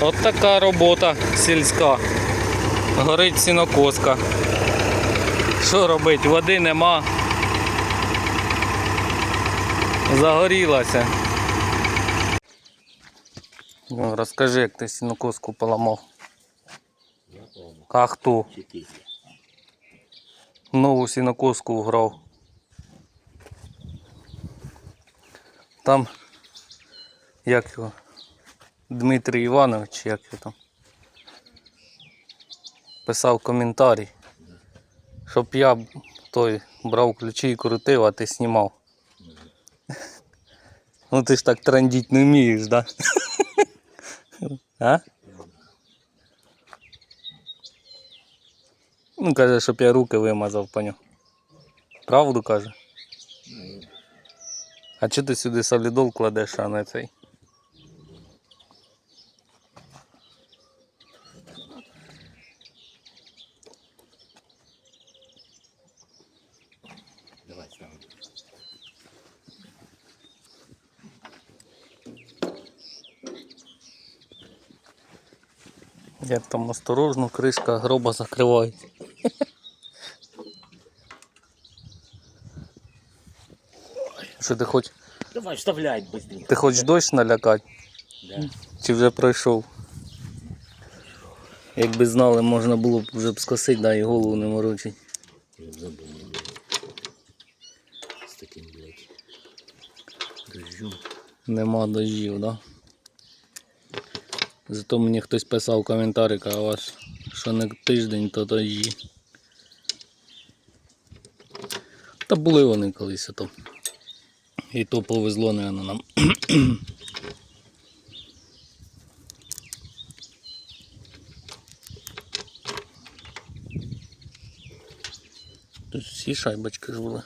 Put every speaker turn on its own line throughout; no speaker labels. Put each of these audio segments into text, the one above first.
От така робота сільська. Горить сінокоска. Що робить? Води нема. Загорілася. Ну, розкажи, як ти сінокоску поламав. А хто? Нову сінокоску вграв. Там як його? Дмитрій Іванович, як його там. Писав коментарі, щоб я той брав ключі і крутив, а ти знімав. Ну ти ж так трандіть не вмієш, да? А? Ну, каже, щоб я руки вимазав по нього. Правду каже? А чи ти сюди солідол кладеш, а не цей? Як там осторожно, кришка гроба закривається. Що ти хоч,
Давай, вставляй быстрее.
ти хочеш дощ налякати?
Да.
Чи вже пройшов? Якби знали, можна було б вже б скосити, да, і голову не морочить.
Я б забыл. С таким, блядь, дождем.
Нема дождів, да? Зато мені хтось писав в коментарі, а у вас що не тиждень, то дожді. Та були вони колись то. І то повезло, наверное, нам. Тут всі шайбочки ж були.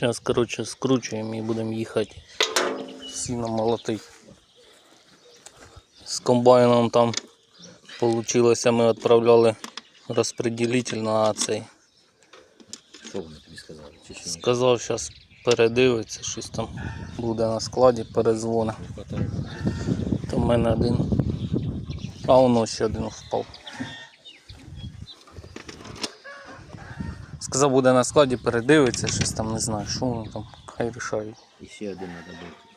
Зараз, коротше, скручуємо і будемо їхати сіно молотить. З комбайном там вийшло, ми відправляли розподілитель на цей.
Що вони тобі сказали? Чи ні?
Сказав, зараз передивиться, щось там буде на складі, перезвони. То в мене один. А воно ще один впав. Сказав, буде на складі, передивиться, щось там, не знаю, що там, хай рішають.
І ще один треба бути.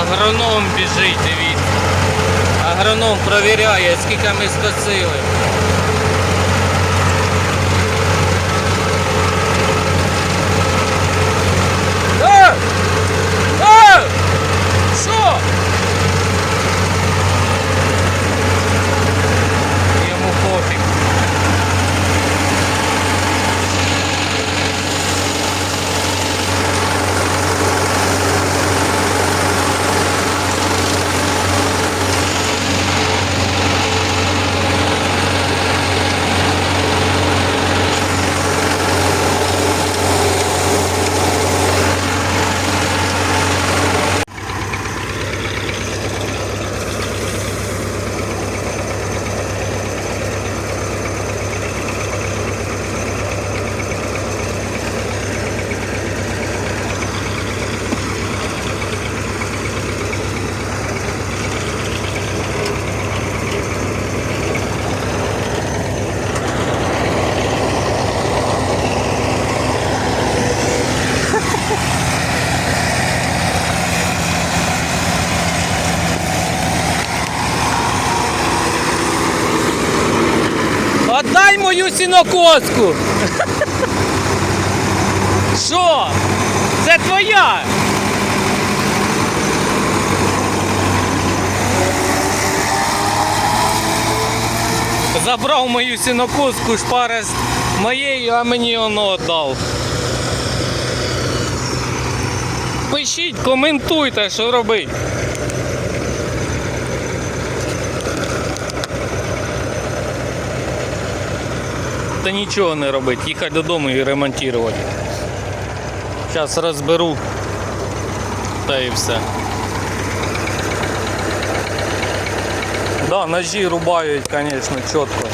Агроном біжить, дивіться. Агроном провіряє, скільки ми скосили. Е! Е! Що? Сінокоску. Що? Це твоя? Забрав мою сінокоску, шпарест моєю, а мені воно віддав. Пишіть, коментуйте, що робити. Та нічого не робити, їхати додому і ремонтувати. Зараз розберу. Та і все. Да, ножі рубають, звісно, чітко.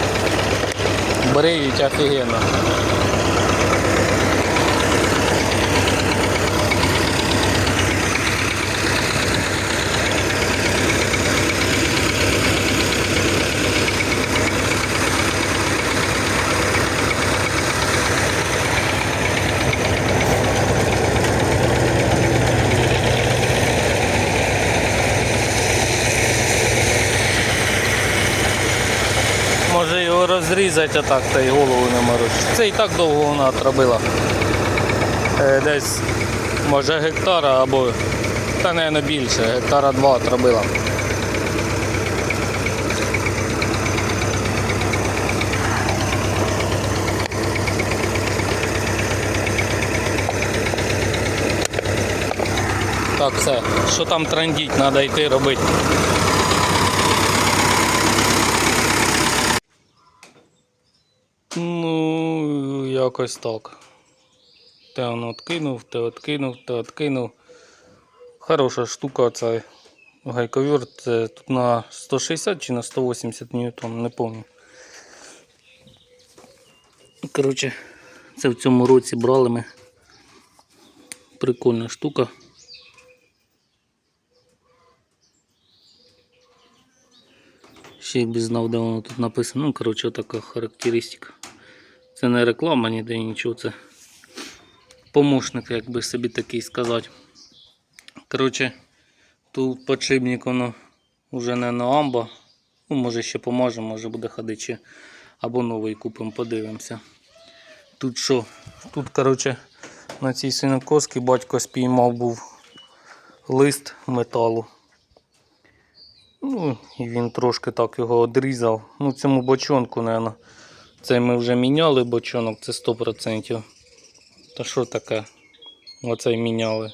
Бриють офігенно. Його розрізати отак, та й голову не морочить. Це і так довго вона отробила. Е, десь може гектара або та не більше, гектара два отробила. Так, все. Що там трандіть, треба йти робити. Ну, якось так. Те воно откинув, те откинув, те откинув. Хороша штука цей гайковір. Це тут на 160 чи на 180 ньютон, не пам'ятаю. Коротше, це в цьому році брали ми. Прикольна штука. Ще й знав, де воно тут написано. Ну, коротше, така характеристика. Це не реклама ніде нічого, це помощник, як би собі такий сказати. Коротше, тут подшипник воно вже не на амба. Ну, може ще поможемо, може буде ходити ще. Або новий купимо, подивимося. Тут що? Тут, коротше, на цій синокосці батько спіймав був лист металу. Ну, і він трошки так його одрізав. Ну, цьому бочонку, напевно. Це ми вже міняли бочонок, це 100%. Та що таке? Оцей міняли.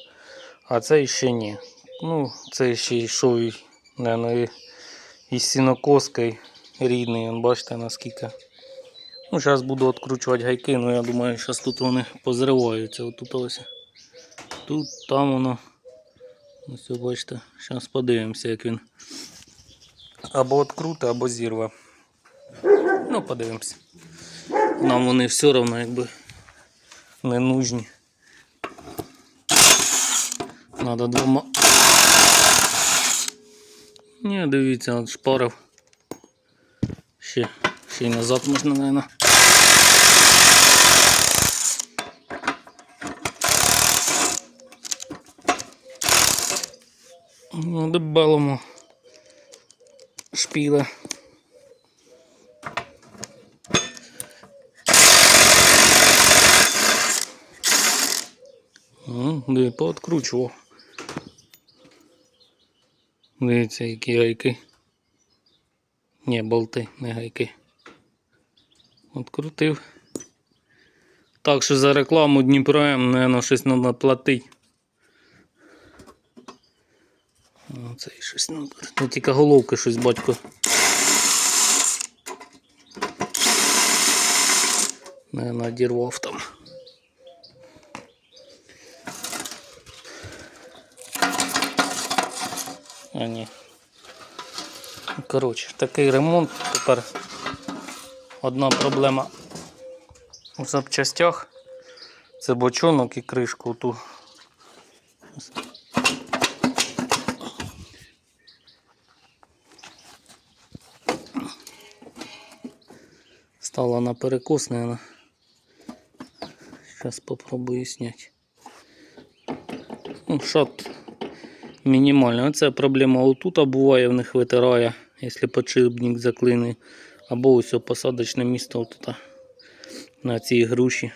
А цей ще ні. Ну, цей ще йшов, і, напевно, і- із сінокоскою рідний. Бачите наскільки. Ну, зараз буду відкручувати гайки, ну я думаю, зараз тут вони позриваються. Отут ось. Тут, там воно. Ось бачите. Зараз подивимося, як він. Або відкрути, або зірве. Ну, подивимося. Нам вони все одно якби не нужні. Надо двома. Ні, дивіться, от шпарив. Ще, ще й назад можна, мабуть. Ну, дебелому шпіли. Ну, диви, пооткручував. Дивіться, які гайки. Ні, болти, не гайки. Открутив. Так що за рекламу Дніпро М, наверное, щось треба платити. Оце і щось треба. Ну тільки головки щось батько. Наверное, одірвав там. Ні. Коротше, такий ремонт. Тепер одна проблема у запчастях. Це бочонок і кришку ту. Стала на перекос, наверное. Сейчас попробую снять. Ну, шат мінімальний. Оце проблема отут буває, в них витирає, якщо подшипник заклине. Або ось посадочне місце отут на цій груші.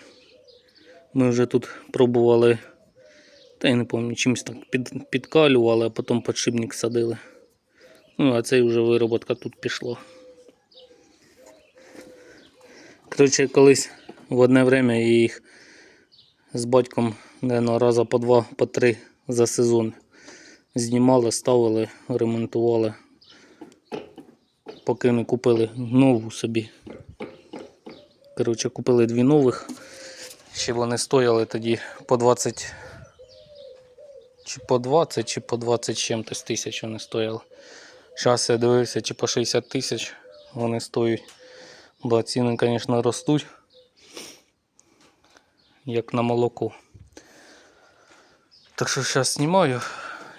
Ми вже тут пробували, та я не пам'ятаю, чимось так під, підкалювали, а потім подшипник садили. Ну, а цей вже вироботка тут пішла. Коротше, колись в одне время я їх з батьком, наверное, раза по два, по три за сезон знімали, ставили, ремонтували, поки не купили нову собі. Коротше, купили дві нових. Ще вони стояли тоді по 20 чи по 20, чи по 20 з чим-то тисяч вони стояли. Зараз я дивився, чи по 60 тисяч вони стоять. Бо ціни, звісно, ростуть. Як на молоко. Так що зараз знімаю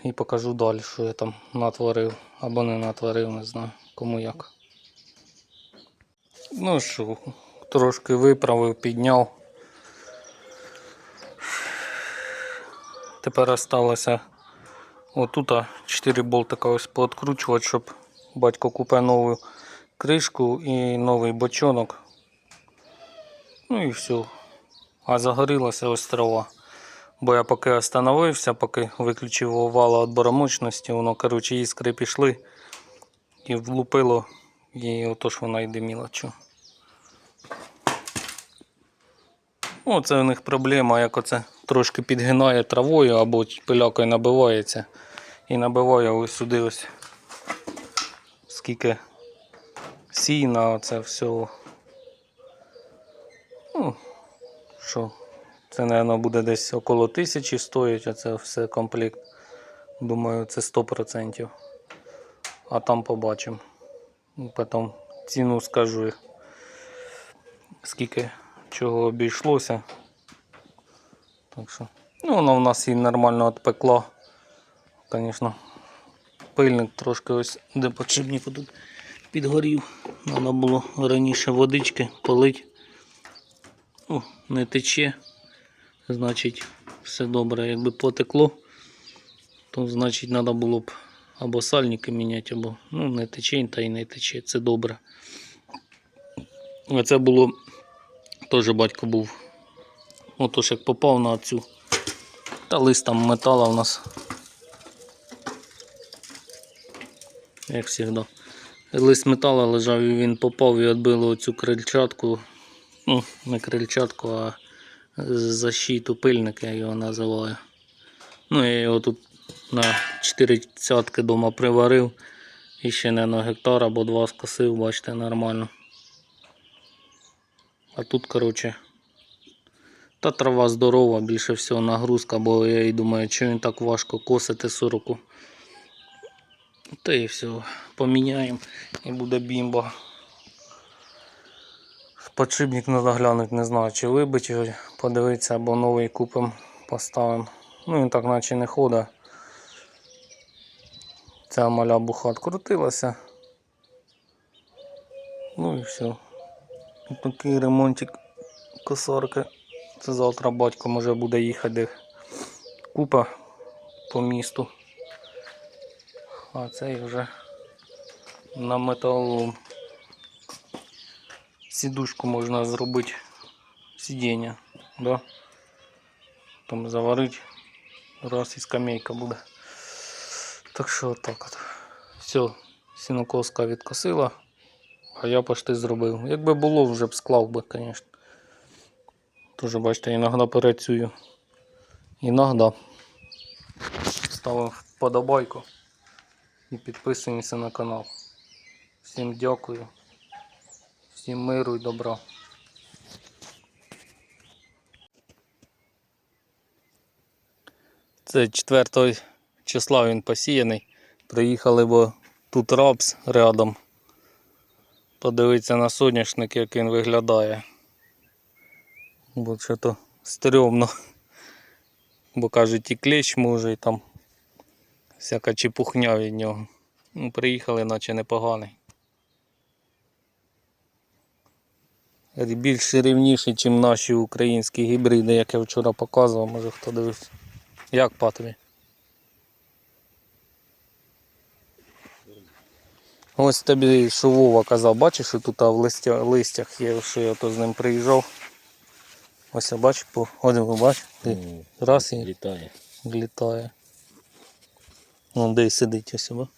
і покажу далі, що я там натворив або не натворив, не знаю, кому як. Ну що, трошки виправив, підняв. Тепер осталося отут 4 болтика ось пооткручувати, щоб батько купив нову кришку і новий бочонок. Ну і все. А загорілася ось трава. Бо я поки остановився, поки виключив овала відбора мощності, воно, коротше, іскри пішли і влупило, і отож вона й диміла. Чо. Оце у них проблема, як оце трошки підгинає травою або пилякою набивається. І набиває ось сюди ось скільки сіна, оце все. Ну, що, це, мабуть, буде десь около тисячі стоїть, а це все комплект. Думаю, це 100%. А там побачимо. Ну, Потім ціну скажу, скільки чого обійшлося. Так що, ну, воно в нас і нормально відпекло. Звісно, пильник трошки ось де подшипнику тут підгорів. Треба було раніше водички полить. О, не тече. Значить, все добре. Якби потекло, то значить треба було б або сальники міняти, або ну, не тече, та й не тече. Це добре. А це було теж батько був. Отож, як попав на цю. Та лист там метала у нас. Як завжди. Лист метала лежав і він попав і відбило оцю крильчатку. Ну, не крильчатку, а защиту пильник, я його називаю. Ну, я його тут на 4 цятки дома приварив. І ще не на гектар або два скосив, бачите, нормально. А тут, коротше, та трава здорова, більше всього нагрузка, бо я і думаю, що він так важко косити сороку. Та і все, поміняємо і буде бімба. Подшипник треба глянути, не знаю, чи вибити його, подивитися, або новий купимо, поставимо. Ну він так наче не ходить. Ця маля бухат крутилася. Ну і все. Такий ремонтик косарки. Це завтра батько може буде їхати купа по місту. А цей вже на металолом. Сідушку можна зробити сидіння, да? Там заварити, раз і скамейка буде. Так що так от. Все, сінокоска відкосила, а я почти зробив. Якби було, вже б склав би, звісно. Тоже, бачите, іноді працюю. Іноді ставимо вподобайку і підписуємося на канал. Всім дякую. Всім миру і добра. Це 4 числа він посіяний. Приїхали, бо тут рапс рядом. Подивитися на соняшник, як він виглядає. Бо що то стрьомно. Бо кажуть, і клещ може, і там всяка чепухня від нього. Ну, приїхали, наче непоганий. Більш рівніший, ніж наші українські гібриди, як я вчора показував, може хто дивився. Як по тобі? Ось тобі що Вова казав, бачиш, що тут в листя, листях є, що я то з ним приїжджав. Ось я бачу, по один ви бачите, ти раз і
Літає.
літає. Вон де сидить ось, ба?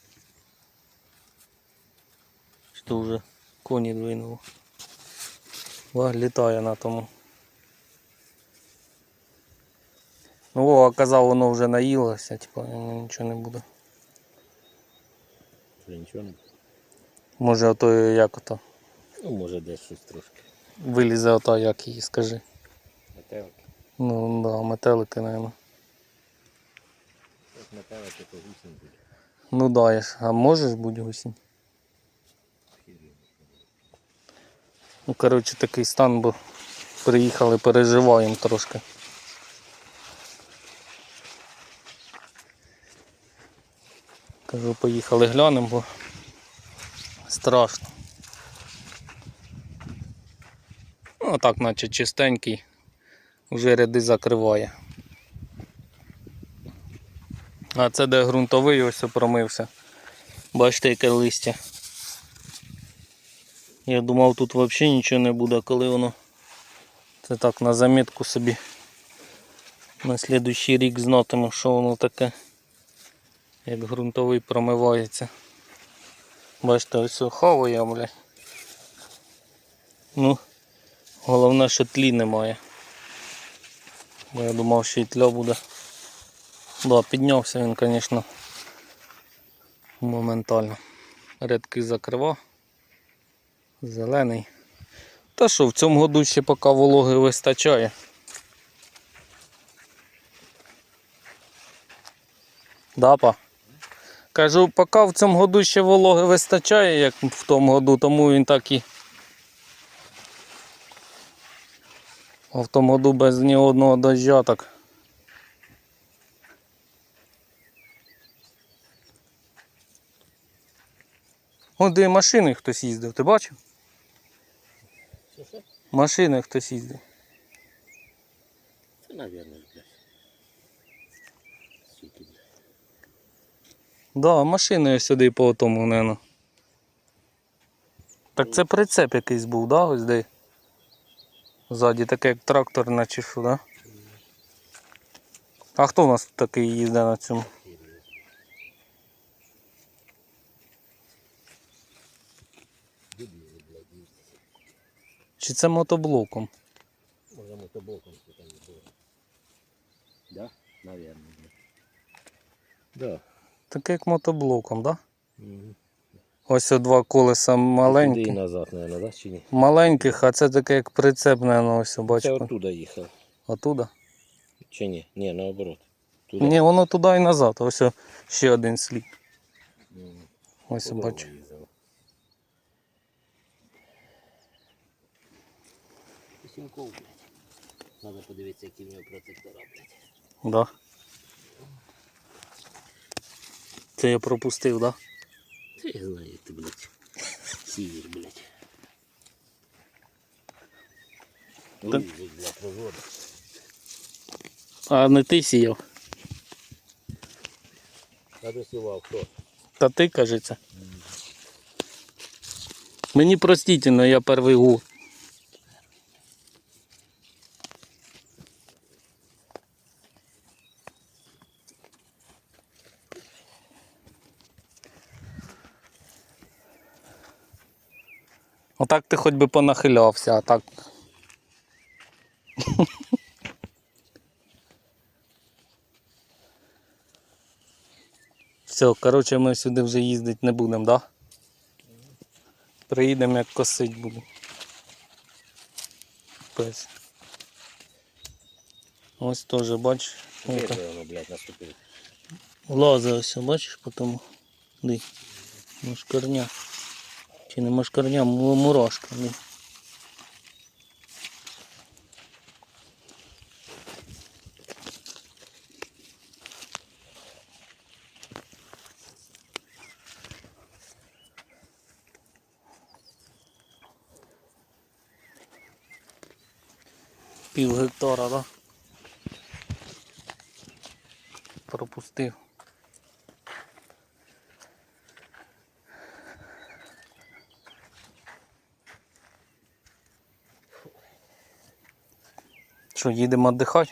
Що вже коні двинуло. Літає на тому. Ну, Вова казав, воно вже наїлося, типа нічого не буде.
Вже нічого не.
Може ото як ото
Ну, може десь щось трошки.
вилізе ото, як її, скажи.
Метелики.
Ну да, метелики.
Як метелики, то гусінь буде.
Ну да, я ж. А можеш бути гусінь? Ну, коротше, такий стан, бо приїхали, переживаємо трошки. Кажу, поїхали глянемо, бо страшно. Ну, так, наче чистенький, вже ряди закриває. А це де ґрунтовий ось промився. Бачите, яке листя. Я думав тут взагалі нічого не буде, коли воно. Це так на замітку собі. На слідуючий рік знатиму, що воно таке. Як ґрунтовий промивається. Бачите, ось хаває, блядь. Ну, головне, що тлі немає. Бо я думав, що і тля буде. Да, піднявся він, звісно, моментально. Рядки закривав. Зелений. Та що, в цьому году ще поки вологи вистачає. Да, па? Кажу, поки в цьому году ще вологи вистачає, як в тому году, тому він так і. А в тому году без ні одного дождя так. От де машини хтось їздив, ти бачив? Машини хтось їздив.
Це, навірно, блядь. Блядь.
Да, машини ось сюди по тому, наверное. Так це прицеп якийсь був, да? Ось де. Ззаді таке як трактор наче що, да? А хто у нас такий їздить на цьому? Чи це мотоблоком?
Може мотоблоком це там не було. Да? Навірно. Да.
Таке як мотоблоком, да?
Угу.
Ось два колеса
Туди і назад, наверное, да, чи ні?
Маленьких, а це таке як прицеп, наверное, ось
Це оттуда їхав.
Отуда.
Чи ні? Ні, наоборот. Туди.
Ні, воно туди і назад. Ось ще один слід. Ось бачу.
Сімков, блядь. Надо подивитися, які в нього протектора, блядь.
Да. Це я пропустив, да?
Це я знаю, ти, блядь. Сієш, блядь. Лужить, блядь, прозоро.
А не ти сіяв.
Я досівав, хто?
Та ти, кажеться. Мені простительно, я перший год. Отак ти хоч би понахилявся, а так. Все, коротше, ми сюди вже їздити не будемо, да? Приїдемо, як косить буду. Пес. Ось теж, бачиш,
воно, блядь,
бачиш, потім. Ди. Мошкарня. Чи не мошкарня, му- мурашка. Пів гектара, да? Пропустив. Що, їдемо віддихати?